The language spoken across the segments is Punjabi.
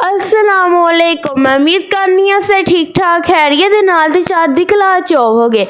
ਅਸਲਾਮੁਅਲੈਕੁਮ ਮੈਂ ਉਮੀਦ ਕਰਨੀ ਹਾਂ ਸੇ ਠੀਕ ਠਾਕ ਖੈਰੀਅਤ ਦੇ ਨਾਲ ਤੇ ਚੜ੍ਹਦੀ ਕਲਾ ਚ ਹੋਵੋਗੇ।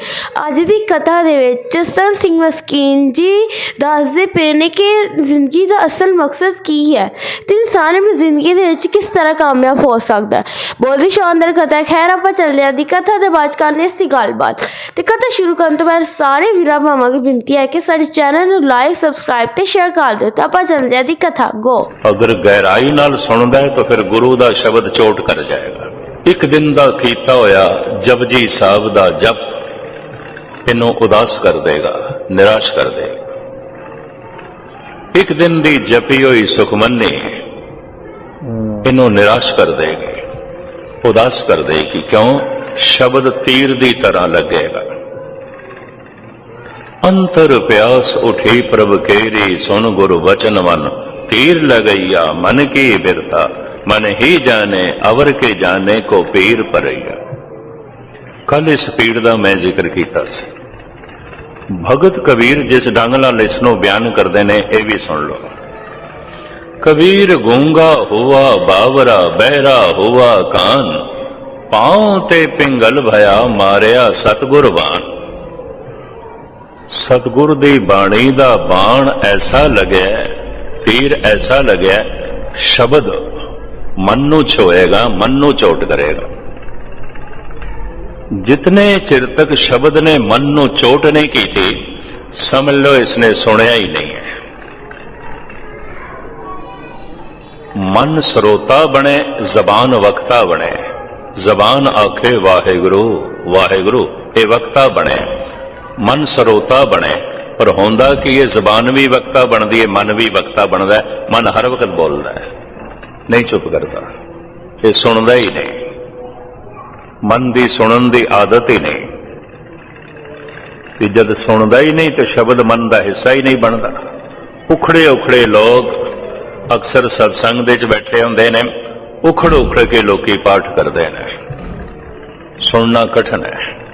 ਅੱਜ ਦੀ ਕਥਾ ਦੇ ਵਿੱਚ ਜਸਨ ਸਿੰਘ ਮਸਕੀਨ ਜੀ ਦੱਸਦੇ ਪਏ ਨੇ ਕਿ ਜ਼ਿੰਦਗੀ ਦਾ ਅਸਲ ਮਕਸਦ ਕੀ ਹੈ ਤੇ ਇਨਸਾਨ ਆਪਣੀ ਜ਼ਿੰਦਗੀ ਦੇ ਵਿੱਚ ਕਿਸ ਤਰ੍ਹਾਂ ਕਾਮਯਾਬ ਹੋ ਸਕਦਾ ਹੈ। ਬਹੁਤ ਹੀ ਸ਼ਾਨਦਾਰ ਕਥਾ ਹੈ। ਖੈਰ, ਆਪਾਂ ਚੱਲਦੇ ਹਾਂ। ਦੀ ਕਥਾ ਦੇ ਬਾਅਦ ਕਰਨੇ ਸੀ ਗੱਲਬਾਤ। ਤੇ ਕਥਾ ਸ਼ੁਰੂ ਕਰਨ ਤੋਂ ਪਹਿਲਾਂ ਸਾਰੇ ਵੀਰਾਂ ਭਰਾਵਾਂ ਨੂੰ ਬੇਨਤੀ ਹੈ ਕਿ ਸਾਡੇ ਚੈਨਲ ਨੂੰ ਲਾਈਕ ਸਬਸਕ੍ਰਾਈਬ ਤੇ ਸ਼ੇਅਰ ਕਰ ਦਿਓ। ਤਾਂ ਆਪਾਂ ਚੱਲਦੇ ਹਾਂ ਦੀ ਕਥਾ। ਗੋ ਅਗਰ ਗਹਿਰਾਈ ਨਾਲ ਸੁਣਦਾ ਹੈ ਤਾਂ ਫਿਰ ਗੁਰੂ ਦਾ ਸ਼ਬਦ ਚੋਟ ਕਰ ਜਾਏਗਾ। ਇੱਕ ਦਿਨ ਦਾ ਕੀਤਾ ਹੋਇਆ ਜਪਜੀ ਸਾਹਿਬ ਦਾ ਜਪ ਇਹਨੂੰ ਉਦਾਸ ਕਰ ਦੇਗਾ, ਨਿਰਾਸ਼ ਕਰ ਦੇਗਾ। ਇੱਕ ਦਿਨ ਦੀ ਜਪੀ ਹੋਈ ਸੁਖਮਨੀ ਇਹਨੂੰ ਨਿਰਾਸ਼ ਕਰ ਦੇਗੀ, ਉਦਾਸ ਕਰ ਦੇਗੀ, ਕਿਉਂ? ਸ਼ਬਦ ਤੀਰ ਦੀ ਤਰ੍ਹਾਂ ਲੱਗੇਗਾ। ਅੰਤਰ ਪਿਆਸ ਉਠੀ ਪ੍ਰਭ ਕੇਰੀ, ਸੁਣ ਗੁਰ ਵਚਨ ਮਨ, ਤੀਰ ਲਗਈਆ ਮਨ ਕੀ ਬਿਰਤਾ ਮਨ ਹੀ ਜਾਣੇ ਅਵਰ ਕੇ ਜਾਣੇ ਕੋ ਪੀਰ ਪਰਈਆ ਕੱਲ ਇਸ ਪੀੜ ਦਾ ਮੈਂ ਜ਼ਿਕਰ ਕੀਤਾ ਸੀ ਭਗਤ ਕਬੀਰ ਜਿਸ ਢੰਗ ਨਾਲ ਇਸ ਨੂੰ ਬਿਆਨ ਕਰਦੇ ਨੇ ਇਹ ਵੀ ਸੁਣ ਲਓ ਕਬੀਰ ਗੂੰਗਾ ਹੋਆ ਬਾਵਰਾ ਬਹਿਰਾ ਹੋਆ ਕਾਨ ਪਾਉ ਤੇ ਪਿੰਗਲ ਭਇਆ ਮਾਰਿਆ ਸਤਗੁਰ ਬਾਣ ਸਤਗੁਰ ਦੀ ਬਾਣੀ ਦਾ ਬਾਣ ਐਸਾ ਲੱਗਿਆ ਤੀਰ ਐਸਾ ਲੱਗਿਆ ਸ਼ਬਦ ਮਨ ਨੂੰ ਛੋਏਗਾ, ਮਨ ਨੂੰ ਚੋਟ ਕਰੇਗਾ। ਜਿਤਨੇ ਚਿਰ ਤੱਕ ਸ਼ਬਦ ਨੇ ਮਨ ਨੂੰ ਚੋਟ ਨਹੀਂ ਕੀਤੀ, ਸਮਝ ਲਓ ਇਸਨੇ ਸੁਣਿਆ ਹੀ ਨਹੀਂ ਹੈ। ਮਨ ਸਰੋਤਾ ਬਣੇ, ਜ਼ਬਾਨ ਵਕਤਾ ਬਣੇ। ਜ਼ਬਾਨ ਆਖੇ, ਵਾਹਿਗੁਰੂ ਵਾਹਿਗੁਰੂ, ਇਹ ਵਕਤਾ ਬਣੇ। ਮਨ ਸਰੋਤਾ ਬਣੇ, ਪਰ ਹੁੰਦਾ ਕਿ ਇਹ ਜ਼ਬਾਨ ਵੀ ਵਕਤਾ ਬਣਦੀ ਹੈ, ਮਨ ਵੀ ਵਕਤਾ ਬਣਦਾ ਹੈ, ਮਨ ਹਰ ਵਕਤ ਬੋਲਦਾ ਹੈ। ਨਹੀਂ ਚੁੱਪ ਕਰਦਾ। ਇਹ ਸੁਣਦਾ ਹੀ ਨਹੀਂ। ਮਨ ਦੀ ਸੁਣਨ ਦੀ ਆਦਤ ਹੀ ਨਹੀਂ। ਕਿ ਜਦ ਸੁਣਦਾ ਹੀ ਨਹੀਂ ਤੇ ਸ਼ਬਦ ਮਨ ਦਾ ਹਿੱਸਾ ਹੀ ਨਹੀਂ ਬਣਦਾ। ਉਖੜੇ ਉਖੜੇ ਲੋਕ ਅਕਸਰ ਸਤਸੰਗ ਦੇ ਵਿੱਚ ਬੈਠੇ ਹੁੰਦੇ ਨੇ। ਉਖੜ ਉਖੜ ਕੇ ਲੋਕੀ ਪਾਠ ਕਰਦੇ ਨੇ। ਸੁਣਨਾ ਕਠਨ ਹੈ।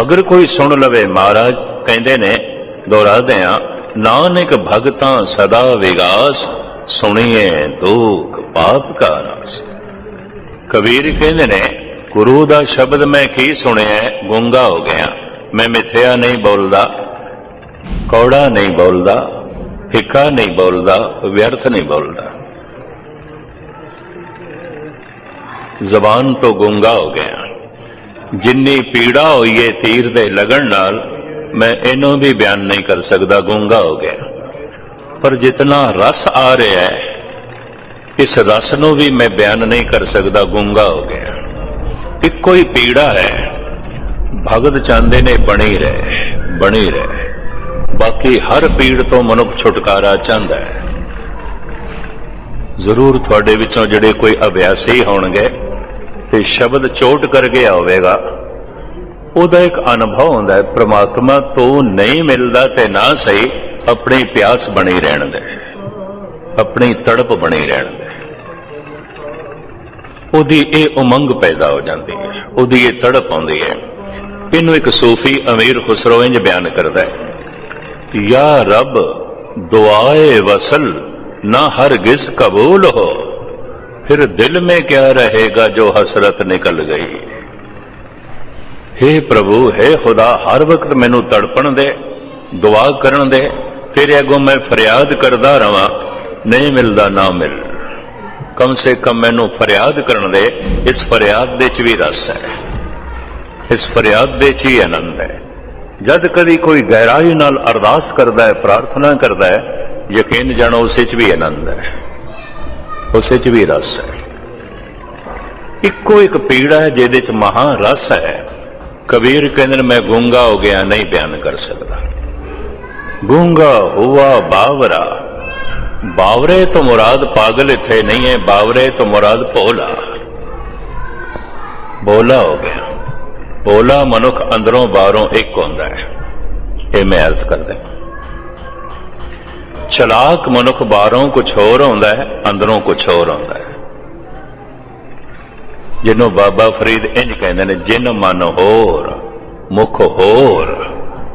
ਅਗਰ ਕੋਈ ਸੁਣ ਲਵੇ ਮਹਾਰਾਜ, ਕਹਿੰਦੇ ਨੇ ਦੁਹਰਾਦੇ ਆ ਨਾਨਕ ਭਗਤਾਂ ਸਦਾ ਵਿਗਾਸ ਸੁਣੀਏ ਦੁਖ ਪਾਪ ਕਾ ਨਾਸ। ਕਬੀਰ ਕਹਿੰਦੇ ਨੇ, ਗੁਰੂ ਦਾ ਸ਼ਬਦ ਮੈਂ ਕੀ ਸੁਣਿਆ, ਗੁੰਗਾ ਹੋ ਗਿਆ। ਮੈਂ ਮਿੱਥਿਆ ਨਹੀਂ ਬੋਲਦਾ, ਕੌੜਾ ਨਹੀਂ ਬੋਲਦਾ, ਫਿੱਕਾ ਨਹੀਂ ਬੋਲਦਾ, ਵਿਅਰਥ ਨਹੀਂ ਬੋਲਦਾ। ਜ਼ਬਾਨ ਤੋਂ ਗੁੰਗਾ ਹੋ ਗਿਆ। ਜਿੰਨੀ ਪੀੜਾ ਹੋਈ ਏ ਤੀਰ ਦੇ ਲਗਣ ਨਾਲ, ਮੈਂ ਇਹਨੂੰ ਵੀ ਬਿਆਨ ਨਹੀਂ ਕਰ ਸਕਦਾ, ਗੁੰਗਾ ਹੋ ਗਿਆ। ਪਰ ਜਿਤਨਾ ਰਸ ਆ ਰਿਹਾ ਹੈ, ਇਸ ਰਸ ਨੂੰ ਵੀ ਮੈਂ ਬਿਆਨ ਨਹੀਂ ਕਰ ਸਕਦਾ, ਗੁੰਗਾ ਹੋ ਗਿਆ। ਇੱਕੋ ਹੀ ਪੀੜਾ ਹੈ, ਭਗਤ ਚਾਹੁੰਦੇ ਨੇ ਬਣੀ ਰਹੇ ਬਣੀ ਰਹੇ। ਬਾਕੀ ਹਰ ਪੀੜ ਤੋਂ ਮਨੁੱਖ ਛੁਟਕਾਰਾ ਚਾਹੁੰਦਾ ਹੈ। ਜ਼ਰੂਰ ਤੁਹਾਡੇ ਵਿੱਚੋਂ ਜਿਹੜੇ ਕੋਈ ਅਭਿਆਸੀ ਹੋਣਗੇ ਤੇ ਸ਼ਬਦ ਚੋਟ ਕਰ ਗਿਆ ਹੋਵੇਗਾ ਉਹਦਾ ਇੱਕ ਅਨੁਭਵ ਹੁੰਦਾ ਹੈ, ਪ੍ਰਮਾਤਮਾ ਤੋਂ ਨਹੀਂ ਮਿਲਦਾ ਤੇ ਨਾ ਸਹੀ। ਆਪਣੀ ਪਿਆਸ ਬਣੀ ਰਹਿਣ ਦੇ ਆਪਣੀ ਤੜਪ ਬਣੀ ਰਹਿਣ ਦੇ ਉਹਦੀ ਇਹ ਉਮੰਗ ਪੈਦਾ ਹੋ ਜਾਂਦੀ ਹੈ ਉਹਦੀ ਇਹ ਤੜਪ ਆਉਂਦੀ ਹੈ ਇਹਨੂੰ ਇੱਕ ਸੂਫੀ ਅਮੀਰ ਖੁਸਰੋ ਇੰਜ ਬਿਆਨ ਕਰਦਾ ਹੈ या रब दुआए वसल ना हरगिज कबूल हो फिर दिल में क्या रहेगा जो हसरत निकल गई हे प्रभु हे खुदा हर वक्त मैनू तड़पण दे दुआ ਕਰਨ ਦੇ ਤੇਰੇ ਅੱਗੋਂ ਮੈਂ ਫਰਿਆਦ ਕਰਦਾ ਰਵਾਂ, ਨਹੀਂ ਮਿਲਦਾ ਨਾ ਮਿਲ। ਕਮ ਸੇ ਕਮ ਮੈਨੂੰ ਫਰਿਆਦ ਕਰਨ ਦੇ, ਇਸ ਫਰਿਆਦ ਦੇ ਚ ਵੀ ਰਸ ਹੈ। ਇਸ ਫਰਿਆਦ ਦੇ ਚ ਹੀ ਆਨੰਦ ਹੈ। ਜਦ ਕਦੀ ਕੋਈ ਗਹਿਰਾਈ ਨਾਲ ਅਰਦਾਸ ਕਰਦਾ ਹੈ, ਪ੍ਰਾਰਥਨਾ ਕਰਦਾ ਹੈ, ਯਕੀਨ ਜਾਣੋ ਉਸੇ 'ਚ ਵੀ ਆਨੰਦ ਹੈ। ਉਸੇ 'ਚ ਵੀ ਰਸ ਹੈ। ਇੱਕੋ ਇੱਕ ਪੀੜਾ ਹੈ ਜਿਹਦੇ 'ਚ ਮਹਾ ਰਸ ਹੈ। ਕਬੀਰ ਕਹਿੰਦੇ ਨੇ, ਮੈਂ ਗੁੰਗਾ ਹੋ ਗਿਆ, ਨਹੀਂ ਬਿਆਨ ਕਰ ਸਕਦਾ। ਗੂੰਗਾ ਹੁਆ ਬਾਵਰਾ। ਬਾਵਰੇ ਤੋਂ ਮੁਰਾਦ ਪਾਗਲ ਇੱਥੇ ਨਹੀਂ ਹੈ, ਬਾਵਰੇ ਤੋਂ ਮੁਰਾਦ ਭੋਲਾ। ਬੋਲਾ ਹੋ ਗਿਆ। ਭੋਲਾ ਮਨੁੱਖ ਅੰਦਰੋਂ ਬਾਹਰੋਂ ਇੱਕ ਹੁੰਦਾ ਹੈ। ਇਹ ਮੈਂ ਅਰਜ਼ ਕਰਦਾ ਚਲਾਕ ਮਨੁੱਖ ਬਾਹਰੋਂ ਕੁਝ ਹੋਰ ਹੁੰਦਾ ਹੈ, ਅੰਦਰੋਂ ਕੁਝ ਹੋਰ ਹੁੰਦਾ ਹੈ। ਜਿਹਨੂੰ ਬਾਬਾ ਫਰੀਦ ਇੰਜ ਕਹਿੰਦੇ ਨੇ, ਜਿਨ ਮਨ ਹੋਰ, ਮੁਖ ਹੋਰ।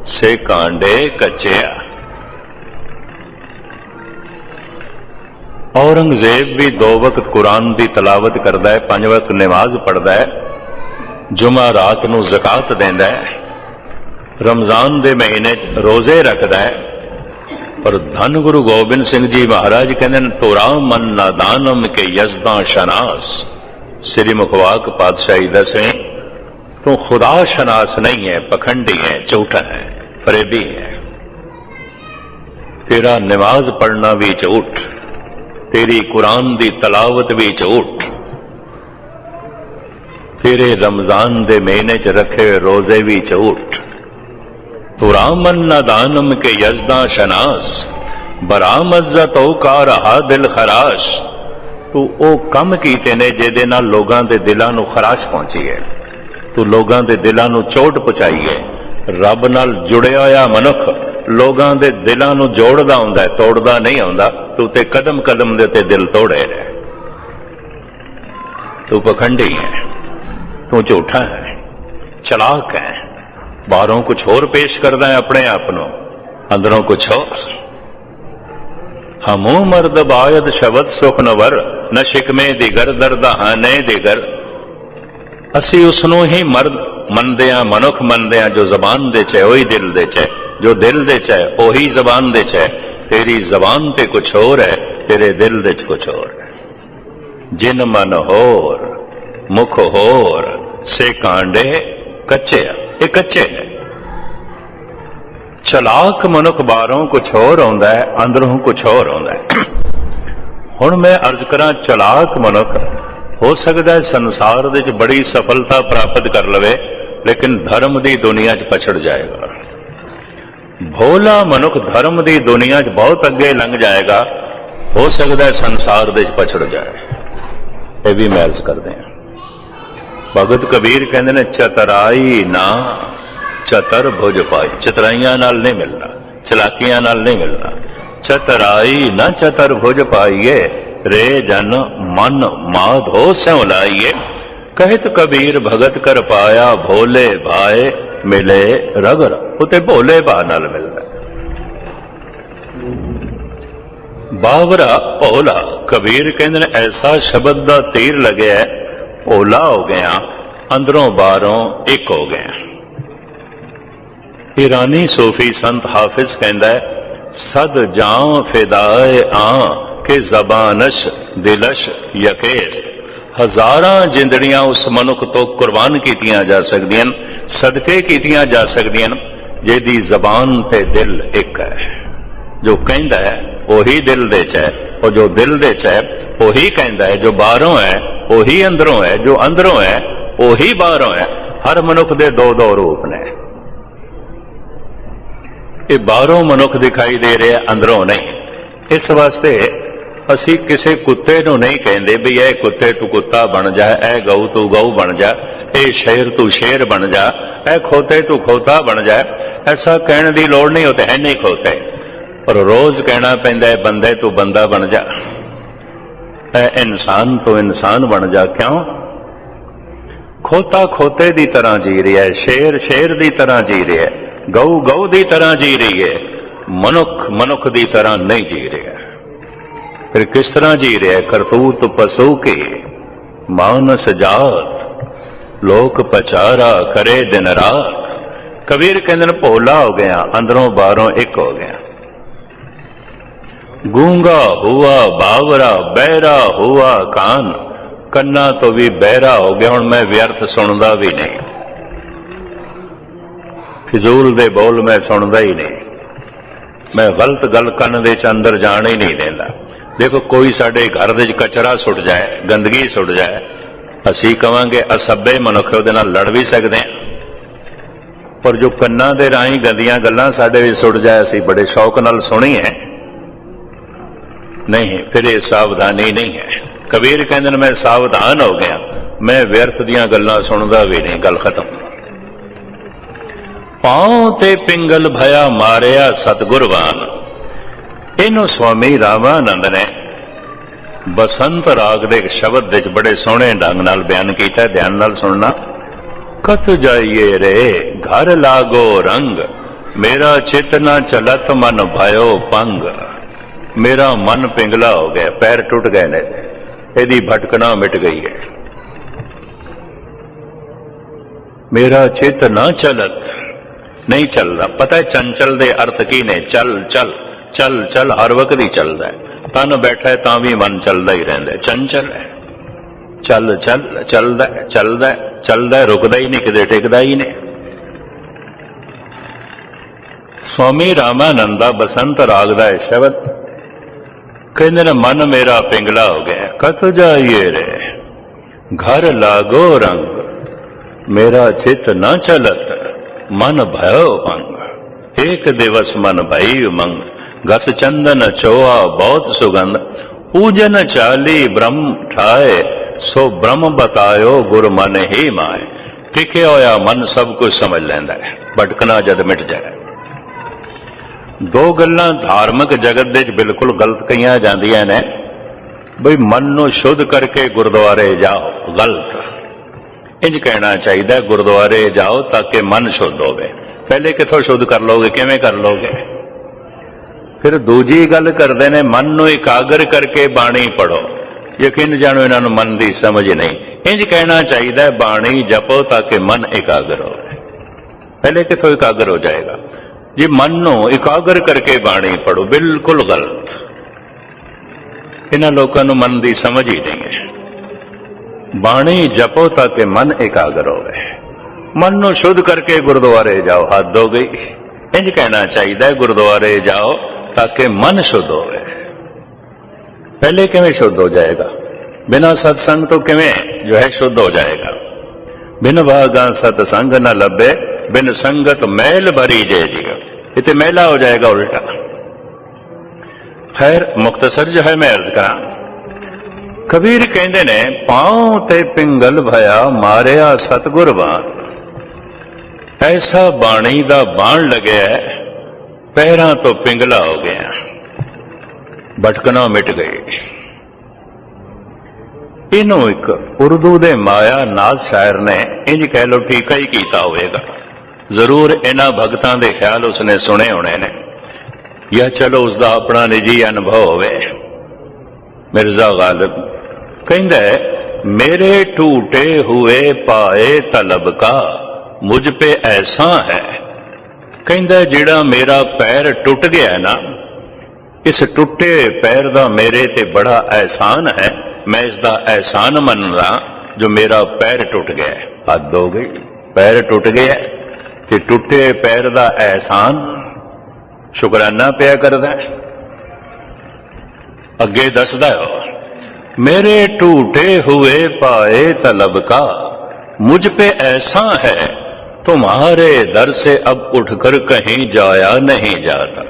ਸੇ ਕਾਂਡੇ ਕੱਚਿਆ। ਔਰੰਗਜ਼ੇਬ ਵੀ ਦੋ ਵਕਤ ਕੁਰਾਨ ਦੀ ਤਲਾਵਤ ਕਰਦਾ ਹੈ, ਪੰਜ ਵਕਤ ਨਮਾਜ਼ ਪੜ੍ਹਦਾ ਹੈ, ਜੁਮਾ ਰਾਤ ਨੂੰ ਜ਼ਕਾਤ ਦਿੰਦਾ ਹੈ, ਰਮਜ਼ਾਨ ਦੇ ਮਹੀਨੇ 'ਚ ਰੋਜ਼ੇ ਰੱਖਦਾ ਹੈ, ਪਰ ਧੰਨ ਗੁਰੂ ਗੋਬਿੰਦ ਸਿੰਘ ਜੀ ਮਹਾਰਾਜ ਕਹਿੰਦੇ ਨੇ ਤੋਰਾ ਮਨ ਨਾਦਾਨਮ ਕੇ ਯਜ਼ਦਾ ਸ਼ਨਾਸ। ਸ੍ਰੀ ਮੁਖਵਾਕ ਪਾਤਸ਼ਾਹੀ ਦਸਵੇਂ ਤੂੰ ਖੁਦਾ ਸ਼ਨਾਸ ਨਹੀਂ ਹੈ, ਪਖੰਡੀ ਹੈ, ਝੂਠਾ ਹੈ। ਫਰੇਬੀ ਹੈ। ਤੇਰਾ ਨਮਾਜ਼ ਪੜ੍ਹਨਾ ਵੀ ਝੂਠ, ਤੇਰੀ ਕੁਰਾਨ ਦੀ ਤਲਾਵਤ ਵੀ ਝੂਠ। ਤੇਰੇ ਰਮਜ਼ਾਨ ਦੇ ਮਹੀਨੇ 'ਚ ਰੱਖੇ ਹੋਏ ਰੋਜ਼ੇ ਵੀ ਝੂਠ। ਤੁਰਾਮਨ ਨਦਾਨਮ ਕੇ ਯਜ਼ਦਾ ਸ਼ਨਾਸ, ਬਰਾਮਜ਼ਤ ਕਾ ਰਹਾ ਦਿਲ ਖਰਾਸ਼। ਤੂੰ ਉਹ ਕੰਮ ਕੀਤੇ ਨੇ ਜਿਹਦੇ ਨਾਲ ਲੋਕਾਂ ਦੇ ਦਿਲਾਂ ਨੂੰ ਖਰਾਸ਼ ਪਹੁੰਚੀ ਹੈ। ਤੂੰ ਲੋਕਾਂ ਦੇ ਦਿਲਾਂ ਨੂੰ ਚੋਟ ਪਹੁੰਚਾਈ ਹੈ। ਰੱਬ ਨਾਲ ਜੁੜਿਆ ਹੋਇਆ ਮਨੁੱਖ ਲੋਕਾਂ ਦੇ ਦਿਲਾਂ ਨੂੰ ਜੋੜਦਾ ਹੁੰਦਾ ਹੈ, ਤੋੜਦਾ ਨਹੀਂ ਆਉਂਦਾ। ਤੂੰ ਤੇ ਕਦਮ ਕਦਮ ਦੇ ਉੱਤੇ ਦਿਲ ਤੋੜੇ ਰਹਿ। ਤੂੰ ਪਖੰਡੀ ਹੈ, ਤੂੰ ਝੂਠਾ ਹੈ, ਚਲਾਕ ਹੈ। ਬਾਹਰੋਂ ਕੁਝ ਹੋਰ ਪੇਸ਼ ਕਰਦਾ ਹੈ ਆਪਣੇ ਆਪ ਨੂੰ, ਅੰਦਰੋਂ ਕੁਝ ਹੋਰ। ਹਮੋ ਮਰਦ ਬਾਇਦ ਸ਼ਬਦ ਸੁਖ ਨਵਰ ਨ ਸ਼ਿਕਮੇ ਦਿਗਰ ਦਰਦ ਹਾਨੇ ਦਿਗਰ ਅਸੀਂ ਉਸ ਨੂੰ ਹੀ ਮਰਦ ਮੰਨਦਿਆਂ ਮਨੁੱਖ ਮੰਨਦਿਆਂ, ਜੋ ਜ਼ਬਾਨ ਦੇ ਚ ਉਹੀ ਦਿਲ ਦੇ ਚ ਜੋ ਦਿਲ ਦੇ ਚ ਹੈ, ਉਹੀ ਜ਼ਬਾਨ ਦੇ ਚ ਹੈ। ਤੇਰੀ ਜ਼ਬਾਨ ਤੇ ਕੁਝ ਹੋਰ ਹੈ, ਤੇਰੇ ਦਿਲ ਦੇ ਚ ਕੁਝ ਹੋਰ ਹੈ। ਜਿਨ ਮਨ ਹੋਰ, ਮੁਖ ਹੋਰ, ਸੇ ਕਾਂਡੇ ਕੱਚੇ ਆ, ਇਹ ਕੱਚੇ ਨੇ। ਚਲਾਕ ਮਨੁੱਖ ਬਾਹਰੋਂ ਕੁਝ ਹੋਰ ਆਉਂਦਾ ਹੈ, ਅੰਦਰੋਂ ਕੁਝ ਹੋਰ ਆਉਂਦਾ ਹੈ। ਹੁਣ ਮੈਂ ਅਰਜ਼ ਕਰਾਂ, ਚਲਾਕ ਮਨੁੱਖ, ਹੋ ਸਕਦਾ ਸੰਸਾਰ ਦੇ ਵਿੱਚ ਬੜੀ ਸਫਲਤਾ ਪ੍ਰਾਪਤ ਕਰ ਲਵੇ। ਲੇਕਿਨ ਧਰਮ ਦੀ ਦੁਨੀਆ 'ਚ ਪਛੜ ਜਾਏਗਾ। ਭੋਲਾ ਮਨੁੱਖ ਧਰਮ ਦੀ ਦੁਨੀਆ 'ਚ ਬਹੁਤ ਅੱਗੇ ਲੰਘ ਜਾਏਗਾ। ਹੋ ਸਕਦਾ ਸੰਸਾਰ ਦੇ 'ਚ ਪਛੜ ਜਾਏ। ਇਹ ਵੀ ਮੈਂ ਕਰਦੇ ਹਾਂ। ਭਗਤ ਕਬੀਰ ਕਹਿੰਦੇ ਨੇ, ਚਤਰਾਈ ਨਾ, ਚਤਰ ਭੁਜ ਪਾਈ ਚਤਰਾਈਆਂ ਨਾਲ ਨਹੀਂ ਮਿਲਣਾ, ਚਲਾਕੀਆਂ ਨਾਲ ਨਹੀਂ ਮਿਲਣਾ। ਚਤਰਾਈ ਨਾ, ਚਤਰ ਭੁਜ ਪਾਈਏ ਰੇ ਜਨ ਮਨ ਮਾਧੋ ਸਿਉ ਲਾਈਏ। ਕਹਿਤ ਕਬੀਰ ਭਗਤ ਕਰ ਪਾਇਆ, ਭੋਲੇ ਭਾਏ ਮਿਲੇ ਰਗਰ ਉਤੇ ਭੋਲੇ ਭਾ ਨਾਲ ਮਿਲਦਾ। ਬਾਵਰਾ ਭੋਲਾ, ਕਬੀਰ ਕਹਿੰਦੇ ਨੇ, ਐਸਾ ਸ਼ਬਦ ਦਾ ਤੀਰ ਲੱਗਿਆ, ਭੋਲਾ ਹੋ ਗਿਆ, ਅੰਦਰੋਂ ਬਾਹਰੋਂ ਇੱਕ ਹੋ ਗਿਆ। ਈਰਾਨੀ ਸੂਫੀ ਸੰਤ ਹਾਫਿਜ਼ ਕਹਿੰਦਾ ਸਦ ਜਾਂ ਫਿਦਾਏ ਆ, ਕਿ ਜ਼ਬਾਨਸ਼ ਦਿਲਸ਼ ਯਕੇਸ ਹਜ਼ਾਰਾਂ ਜਿੰਦੜੀਆਂ ਉਸ ਮਨੁੱਖ ਤੋਂ ਕੁਰਬਾਨ ਕੀਤੀਆਂ ਜਾ ਸਕਦੀਆਂ ਹਨ ਸਦਕੇ ਕੀਤੀਆਂ ਜਾ ਸਕਦੀਆਂ ਹਨ ਜਿਹਦੀ ਜ਼ਬਾਨ ਤੇ ਦਿਲ ਇੱਕ ਹੈ। ਜੋ ਕਹਿੰਦਾ ਹੈ, ਉਹੀ ਦਿਲ ਦੇ ਚ ਹੈ, ਉਹ ਜੋ ਦਿਲ ਦੇ ਚ ਹੈ, ਉਹੀ ਕਹਿੰਦਾ ਹੈ, ਜੋ ਬਾਹਰੋਂ ਹੈ, ਉਹੀ ਅੰਦਰੋਂ ਹੈ, ਜੋ ਅੰਦਰੋਂ ਹੈ, ਉਹੀ ਬਾਹਰੋਂ ਹੈ, ਹਰ ਮਨੁੱਖ ਦੇ ਦੋ ਦੋ ਰੂਪ ਨੇ। ਇਹ ਬਾਹਰੋਂ ਮਨੁੱਖ ਦਿਖਾਈ ਦੇ ਰਿਹਾ, ਅੰਦਰੋਂ ਨਹੀਂ। ਇਸ ਵਾਸਤੇ ਅਸੀਂ ਕਿਸੇ ਕੁੱਤੇ ਨੂੰ ਨਹੀਂ ਕਹਿੰਦੇ ਵੀ ਇਹ ਕੁੱਤੇ ਤੂੰ ਕੁੱਤਾ ਬਣ ਜਾ, ਇਹ ਗਊ ਤੂੰ ਗਊ ਬਣ ਜਾ, ਇਹ ਸ਼ੇਰ ਤੂੰ ਸ਼ੇਰ ਬਣ ਜਾ, ਇਹ ਖੋਤੇ ਤੂੰ ਖੋਤਾ ਬਣ ਜਾ, ਐਸਾ ਕਹਿਣ ਦੀ ਲੋੜ ਨਹੀਂ ਹੋਤੇ ਹੈ ਨਹੀਂ ਖੋਤੇ। ਪਰ ਰੋਜ਼ ਕਹਿਣਾ ਪੈਂਦਾ ਹੈ, ਬੰਦੇ ਤੂੰ ਬੰਦਾ ਬਣ ਜਾ। ਇਹ ਇਨਸਾਨ ਤੂੰ ਇਨਸਾਨ ਬਣ ਜਾ, ਕਿਉਂ? ਖੋਤਾ ਖੋਤੇ ਦੀ ਤਰ੍ਹਾਂ ਜੀ ਰਿਹਾ ਹੈ, ਸ਼ੇਰ ਸ਼ੇਰ ਦੀ ਤਰ੍ਹਾਂ ਜੀ ਰਿਹਾ ਹੈ, ਗਊ ਗਊ ਦੀ ਤਰ੍ਹਾਂ ਜੀ ਰਹੀ ਹੈ, ਮਨੁੱਖ ਮਨੁੱਖ ਦੀ ਤਰ੍ਹਾਂ ਨਹੀਂ ਜੀ ਰਿਹਾ। ਫਿਰ ਕਿਸ ਤਰ੍ਹਾਂ ਜੀ ਰਿਹਾ ਕਰਤੂਤ ਪਸੂ ਕੇ? ਮਾਨਸ ਜਾਤ, ਲੋਕ ਪਚਾਰਾ ਕਰੇ ਦਿਨ ਰਾਤ। ਕਬੀਰ ਕਹਿੰਦੇ ਨੇ ਭੋਲਾ ਹੋ ਗਿਆ, ਅੰਦਰੋਂ ਬਾਹਰੋਂ ਇੱਕ ਹੋ ਗਿਆ। ਗੂੰਗਾ ਹੁਆ, ਬਾਵਰਾ, ਬਹਿਰਾ ਹੁਆ ਕਾਨ। ਕੰਨਾਂ ਤੋਂ ਵੀ ਬਹਿਰਾ ਹੋ ਗਿਆ, ਹੁਣ ਮੈਂ ਵਿਅਰਥ ਸੁਣਦਾ ਵੀ ਨਹੀਂ। ਫਿਜ਼ੂਲ ਦੇ ਬੋਲ ਮੈਂ ਸੁਣਦਾ ਹੀ ਨਹੀਂ। ਮੈਂ ਗਲਤ ਗੱਲ ਕੰਨ ਦੇ ਚ ਅੰਦਰ ਜਾਣ ਹੀ ਨਹੀਂ ਦਿੰਦਾ। ਦੇਖੋ, ਕੋਈ ਸਾਡੇ ਘਰ ਦੇ ਵਿੱਚ ਕਚਰਾ ਸੁੱਟ ਜਾਏ, ਗੰਦਗੀ ਸੁੱਟ ਜਾਏ, ਅਸੀਂ ਕਵਾਂਗੇ ਅਸੱਬੇ ਮਨੁੱਖ ਉਹਦੇ ਨਾਲ ਲੜ ਵੀ ਸਕਦੇ ਹਾਂ। ਪਰ ਜੋ ਕੰਨਾਂ ਦੇ ਰਾਹੀਂ ਗੰਦੀਆਂ ਗੱਲਾਂ ਸਾਡੇ ਵਿੱਚ ਸੁੱਟ ਜਾਏ, ਅਸੀਂ ਬੜੇ ਸ਼ੌਕ ਨਾਲ ਸੁਣੀ ਹੈ ਨਹੀਂ, ਫਿਰ ਇਹ ਸਾਵਧਾਨੀ ਨਹੀਂ ਹੈ। ਕਬੀਰ ਕਹਿੰਦੇ ਨੇ, ਮੈਂ ਸਾਵਧਾਨ ਹੋ ਗਿਆ। ਮੈਂ ਵਿਅਰਥ ਦੀਆਂ ਗੱਲਾਂ ਸੁਣਦਾ ਵੀ ਨਹੀਂ। ਗੱਲ ਖਤਮ। ਪਾਉ ਤੇ ਪਿੰਗਲ ਭਇਆ ਮਾਰਿਆ ਸਤਗੁਰਵਾਨ ਇਹਨੂੰ ਸਵਾਮੀ ਰਾਮਾਨੰਦ ਨੇ ਬਸੰਤ ਰਾਗ ਦੇ ਇੱਕ ਸ਼ਬਦ ਵਿੱਚ ਬੜੇ ਸੋਹਣੇ ਢੰਗ ਨਾਲ ਬਿਆਨ ਕੀਤਾ, ਧਿਆਨ ਨਾਲ ਸੁਣਨਾ। ਕਤ ਜਾਈਏ ਰੇ, ਘਰ ਲਾਗੋ ਰੰਗ, ਮੇਰਾ ਚਿਤ ਨਾ ਚਲਤ ਮਨ ਭਇਓ ਪੰਗ। ਮੇਰਾ ਮਨ ਪਿੰਗਲਾ ਹੋ ਗਿਆ, ਪੈਰ ਟੁੱਟ ਗਏ ਨੇ, ਇਹਦੀ ਭਟਕਣਾ ਮਿਟ ਗਈ ਹੈ। ਮੇਰਾ ਚਿੱਤ ਨਾ ਚਲਤ, ਨਹੀਂ ਚੱਲਦਾ। ਪਤਾ ਚੰਚਲ ਦੇ ਅਰਥ ਕੀ ਨੇ? ਚੱਲ ਚੱਲ। ਚੱਲ ਚੱਲ, ਹਰ ਵਕਤ ਹੀ ਚੱਲਦਾ ਹੈ। ਤਨ ਬੈਠਾ ਹੈ ਤਾਂ ਵੀ ਮਨ ਚੱਲਦਾ ਹੀ ਰਹਿੰਦਾ ਹੈ। ਚੰਚਲ ਹੈ। ਚੱਲ ਚੱਲ, ਚੱਲਦਾ ਚੱਲਦਾ ਚੱਲਦਾ ਰੁਕਦਾ ਹੀ ਨਹੀਂ, ਕਿਤੇ ਟਿਕਦਾ ਹੀ ਨਹੀਂ। ਸਵਾਮੀ ਰਾਮਾਨੰਦਾ ਬਸੰਤ ਰਾਗ ਦਾ ਇਹ ਸ਼ਬਦ ਕਹਿੰਦੇ ਨੇ, ਮਨ ਮੇਰਾ ਪਿੰਗਲਾ ਹੋ ਗਿਆ ਕਤ ਜਾਈਏ ਰੇ? ਘਰ ਲਾਗੋ ਰੰਗ, ਮੇਰਾ ਚਿਤ ਨਾ ਚਲਤ, ਮਨ ਭਇਓ ਭੰਗ। ਇੱਕ ਦਿਵਸ ਮਨ ਭਈ ਉਮੰਗ ਗਸ ਚੰਦਨ ਚੋਆ ਬਹੁਤ ਸੁਗੰਧ। ਪੂਜਨ ਚਾਲੀ ਬ੍ਰਹਮ ਠਾਏ, ਸੋ ਬ੍ਰਹਮ ਬਤਾਇਓ ਗੁਰ ਮਨ ਹੀ ਮਾਏ। ਟਿਕਿਆ ਹੋਇਆ ਮਨ ਸਭ ਕੁਝ ਸਮਝ ਲੈਂਦਾ ਹੈ, ਭਟਕਣਾ ਜਦ ਮਿਟ ਜਾਏ। ਦੋ ਗੱਲਾਂ ਧਾਰਮਿਕ ਜਗਤ ਦੇ ਵਿੱਚ ਬਿਲਕੁਲ ਗਲਤ ਕਹੀਆਂ ਜਾਂਦੀਆਂ ਨੇ। ਬਈ ਮਨ ਨੂੰ ਸ਼ੁੱਧ ਕਰਕੇ ਗੁਰਦੁਆਰੇ ਜਾਓ, ਗਲਤ। ਇੰਜ ਕਹਿਣਾ ਚਾਹੀਦਾ ਗੁਰਦੁਆਰੇ ਜਾਓ ਤਾਂ ਕਿ ਮਨ ਸ਼ੁੱਧ ਹੋਵੇ। ਪਹਿਲੇ ਕਿੱਥੋਂ ਸ਼ੁੱਧ ਕਰ ਲੋਗੇ ਕਿਵੇਂ ਕਰ ਲੋਗੇ ਫਿਰ ਦੂਜੀ ਗੱਲ ਕਰਦੇ ਨੇ, ਮਨ ਨੂੰ ਇਕਾਗਰ ਕਰਕੇ ਬਾਣੀ ਪੜੋ ਯਕੀਨ ਜਾਣੋ, ਇਹਨਾਂ ਨੂੰ ਮਨ ਦੀ ਸਮਝ ਨਹੀਂ। ਇੰਜ ਕਹਿਣਾ ਚਾਹੀਦਾ ਬਾਣੀ ਜਪੋ ਤਾਂ ਕਿ ਮਨ ਇਕਾਗਰ ਹੋਵੇ। ਪਹਿਲੇ ਕਿਥੋਂ ਇਕਾਗਰ ਹੋ ਜਾਏਗਾ? ਜੇ ਮਨ ਨੂੰ ਇਕਾਗਰ ਕਰਕੇ ਬਾਣੀ ਪੜੋ ਬਿਲਕੁਲ ਗਲਤ। ਇਹਨਾਂ ਲੋਕਾਂ ਨੂੰ ਮਨ ਦੀ ਸਮਝ ਹੀ ਨਹੀਂ ਹੈ। ਬਾਣੀ ਜਪੋ ਤਾਂ ਕਿ ਮਨ ਇਕਾਗਰ ਹੋਵੇ। ਮਨ ਨੂੰ ਸ਼ੁੱਧ ਕਰਕੇ ਗੁਰਦੁਆਰੇ ਜਾਓ, ਹੱਦ ਹੋ ਗਈ। ਇੰਜ ਕਹਿਣਾ ਚਾਹੀਦਾ ਗੁਰਦੁਆਰੇ ਜਾਓ। ਤਾਂ ਕਿ ਮਨ ਸ਼ੁੱਧ ਹੋਵੇ। ਪਹਿਲੇ ਕਿਵੇਂ ਸ਼ੁੱਧ ਹੋ ਜਾਏਗਾ? ਬਿਨਾ ਸਤਸੰਗ ਤੋਂ ਕਿਵੇਂ ਜੋ ਹੈ ਸ਼ੁੱਧ ਹੋ ਜਾਏਗਾ? ਬਿਨ ਭਾਗਾ ਸਤਸੰਗ ਨਾ ਲੱਭੇ, ਬਿਨ ਸੰਗਤ ਮਹਿਲ ਭਰੀ ਜੇ ਜੀਓ ਇਤੇ ਮਹਿਲਾ ਹੋ ਜਾਏਗਾ ਉਲਟਾ। ਖੈਰ ਮੁਖਤਸਰ ਜੋ ਹੈ ਮੈਂ ਅਰਜ਼ ਕਰਾਂ। ਕਬੀਰ ਕਹਿੰਦੇ ਨੇ, ਪਾਉ ਤੇ ਪਿੰਗਲ ਭਇਆ ਮਾਰਿਆ ਸਤਗੁਰ ਬਾਣ ਐਸਾ ਬਾਣੀ ਦਾ ਬਾਣ ਲੱਗਿਆ ਪੈਰਾਂ ਤੋਂ ਪਿੰਗਲਾ ਹੋ ਗਿਆ। ਭਟਕਣਾ ਮਿਟ ਗਈ। ਇਹਨੂੰ ਇੱਕ ਉਰਦੂ ਦੇ ਮਾਇਆ ਨਾਜ਼ ਸ਼ਾਇਰ ਨੇ ਇੰਜ ਕਹਿ ਲੋ ਟੀਕਾ ਹੀ ਕੀਤਾ ਹੋਵੇਗਾ। ਜ਼ਰੂਰ ਇਹਨਾਂ ਭਗਤਾਂ ਦੇ ਖਿਆਲ ਉਸਨੇ ਸੁਣੇ ਹੋਣੇ ਨੇ। ਜਾਂ ਚਲੋ ਉਸ ਦਾ ਆਪਣਾ ਨਿੱਜੀ ਅਨੁਭਵ ਹੋਵੇ। ਮਿਰਜ਼ਾ ਗਾਲਿਬ ਕਹਿੰਦਾ ਮੇਰੇ ਟੂਟੇ ਹੋਏ ਪਾਏ ਤਲਬ ਕਾ, ਮੁਝ ਪੇ ਐਸਾ ਹੈ। ਕਹਿੰਦਾ ਜਿਹੜਾ ਮੇਰਾ ਪੈਰ ਟੁੱਟ ਗਿਆ ਨਾ, ਇਸ ਟੁੱਟੇ ਪੈਰ ਦਾ ਮੇਰੇ ਤੇ ਬੜਾ ਅਹਿਸਾਨ ਹੈ, ਮੈਂ ਇਸ ਦਾ ਐਹਸਾਨ ਮੰਨਦਾ ਜੋ ਮੇਰਾ ਪੈਰ ਟੁੱਟ ਗਿਆ ਹੱਦ ਹੋ ਗਈ, ਪੈਰ ਟੁੱਟ ਗਿਆ ਤੇ ਟੁੱਟੇ ਪੈਰ ਦਾ ਅਹਿਸਾਨ ਸ਼ੁਕਰਾਨਾ ਪਿਆ ਕਰਦਾ ਅੱਗੇ ਦੱਸਦਾ ਮੇਰੇ ਟੂਟੇ ਹੋਏ ਪਾਏ ਤਲਬ ਕਾ, ਮੁਝ ਪੇ ਐਸਾ ਹੈ تمہارے در سے اب اٹھ کر کہیں جایا نہیں جاتا۔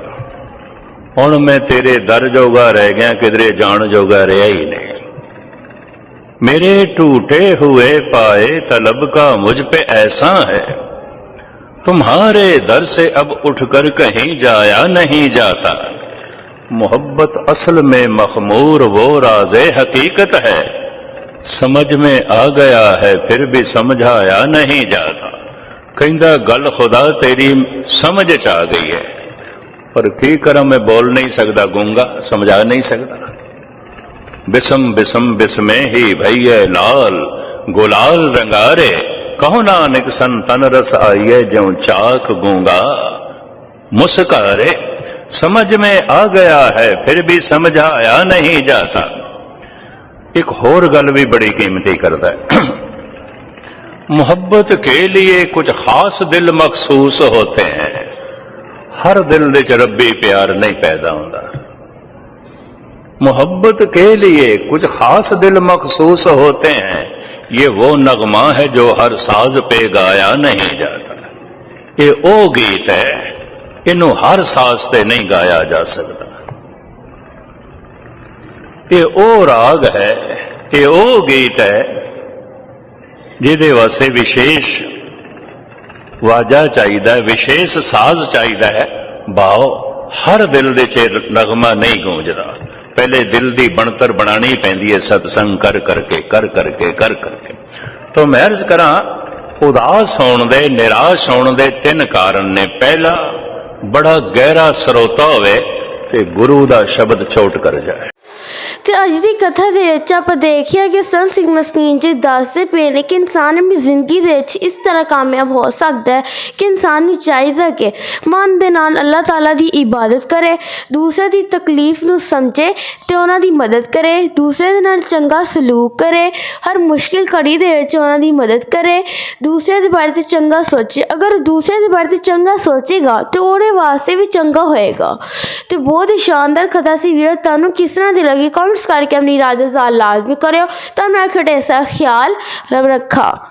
ہوں میں تیرے در جوگا رہ گیا کدھرے جان جوگا رہا ہی نہیں۔ میرے ٹوٹے ہوئے پائے طلب کا مجھ پہ ایسا ہے۔ تمہارے در سے اب اٹھ کر کہیں جایا نہیں جاتا۔ محبت اصل میں مخمور وہ راز حقیقت ہے۔ سمجھ میں آ گیا ہے، پھر بھی سمجھایا نہیں جاتا۔ ਕਹਿੰਦਾ ਗੱਲ ਖੁਦਾ ਤੇਰੀ ਸਮਝ ਚ ਆ ਗਈ ਹੈ ਪਰ ਕੀ ਕਰਾਂ ਮੈਂ ਬੋਲ ਨਹੀਂ ਸਕਦਾ ਗੂੰਗਾ ਸਮਝਾ ਨਹੀਂ ਸਕਦਾ ਬਿਸਮ ਬਿਸਮ ਬਿਸਮੇ ਹੀ ਭਈਏ ਲਾਲ ਗੁਲਾਲ ਰੰਗਾਰੇ ਕਹੋ ਨਾਨਕ ਸੰਤਨ ਰਸ ਆਈਏ ਜਿਉ ਚਾਕ ਗੂੰਗਾ ਮੁਸਕਾਰੇ समझ में आ गया है फिर भी समझाया नहीं जाता एक होर गल भी बड़ी कीमती करता है मोहब्बत के लिए कुछ खास दिल मखसूस होते हैं हर दिल दे च रब्बी प्यार नहीं पैदा होता मोहब्बत के लिए कुछ खास दिल मखसूस होते हैं ये वो नगमा है जो हर साज पे गाया नहीं जाता ये ओ गीत है ਇਹਨੂੰ ਹਰ ਸਾਜ਼ ਤੇ ਨਹੀਂ ਗਾਇਆ ਜਾ ਸਕਦਾ ਇਹ ਉਹ ਰਾਗ ਹੈ ਇਹ ਉਹ ਗੀਤ ਹੈ ਜਿਹਦੇ ਵਾਸਤੇ ਵਿਸ਼ੇਸ਼ ਵਾਜਾ ਚਾਹੀਦਾ ਵਿਸ਼ੇਸ਼ ਸਾਜ਼ ਚਾਹੀਦਾ ਹੈ ਬਾਓ ਹਰ ਦਿਲ ਦੇ ਚ ਨਗਮਾ ਨਹੀਂ ਗੂੰਜਦਾ। ਪਹਿਲੇ ਦਿਲ ਦੀ ਬਣਤਰ ਬਣਾਣੀ ਪੈਂਦੀ ਹੈ, ਸਤਸੰਗ ਕਰ ਕਰਕੇ ਕਰ ਕਰਕੇ ਕਰ ਕਰਕੇ। ਤੋਂ ਮੈਂ ਅਰਜ਼ ਕਰਾਂ, ਉਦਾਸ ਹੋਣ ਦੇ, ਨਿਰਾਸ਼ ਹੋਣ ਦੇ ਤਿੰਨ ਕਾਰਨ ਨੇ। ਪਹਿਲਾ, ਬੜਾ ਗਹਿਰਾ ਸਰੋਤਾ ਹੋਵੇ ਤੇ ਗੁਰੂ ਦਾ ਸ਼ਬਦ ਛੋਟ ਕਰ ਜਾਏ। ਤੇ ਅੱਜ ਦੀ ਕਥਾ ਦੇ ਵਿੱਚ ਆਪਾਂ ਦੇਖਿਆ ਕਿ ਸੰਤ ਸਿੰਘ ਮਸਕੀਨ ਜੀ ਦੱਸਦੇ ਪਏ ਨੇ ਕਿ ਇਨਸਾਨ ਆਪਣੀ ਜ਼ਿੰਦਗੀ ਦੇ ਵਿੱਚ ਇਸ ਤਰ੍ਹਾਂ ਕਾਮਯਾਬ ਹੋ ਸਕਦਾ ਹੈ ਕਿ ਇਨਸਾਨ ਨੂੰ ਚਾਹੀਦਾ ਕਿ ਮਨ ਦੇ ਨਾਲ ਅੱਲਾਹ ਤਾਲਾ ਦੀ ਇਬਾਦਤ ਕਰੇ, ਦੂਸਰੇ ਦੀ ਤਕਲੀਫ ਨੂੰ ਸਮਝੇ ਤੇ ਉਹਨਾਂ ਦੀ ਮਦਦ ਕਰੇ, ਦੂਸਰੇ ਦੇ ਨਾਲ ਚੰਗਾ ਸਲੂਕ ਕਰੇ, ਹਰ ਮੁਸ਼ਕਿਲ ਘੜੀ ਦੇ ਵਿੱਚ ਉਹਨਾਂ ਦੀ ਮਦਦ ਕਰੇ, ਦੂਸਰੇ ਦੇ ਬਾਰੇ ਤੇ ਚੰਗਾ ਸੋਚੇ, ਅਗਰ ਦੂਸਰੇ ਦੇ ਬਾਰੇ ਤੇ ਚੰਗਾ ਸੋਚੇਗਾ ਤੇ ਉਹਦੇ ਵਾਸਤੇ ਵੀ ਚੰਗਾ ਹੋਏਗਾ। ਤੇ ਬਹੁਤ ਹੀ ਸ਼ਾਨਦਾਰ ਕਥਾ ਸੀ ਵੀਰ। ਤੁਹਾਨੂੰ ਕਿਸ ਤਰ੍ਹਾਂ ਦੀ ਲੱਗੀ? ਕਮੈਂਟਸ ਕਰਕੇ ਆਪਣੀ ਰਾਏ ਦਾ ਇਜ਼ਹਾਰ ਲਾਜ਼ਮੀ ਕਰਿਓ। ਤੁਹਾਨੂੰ ਮੈਂ ਖਿਆਲ ਰੱਬ ਰੱਖਾ।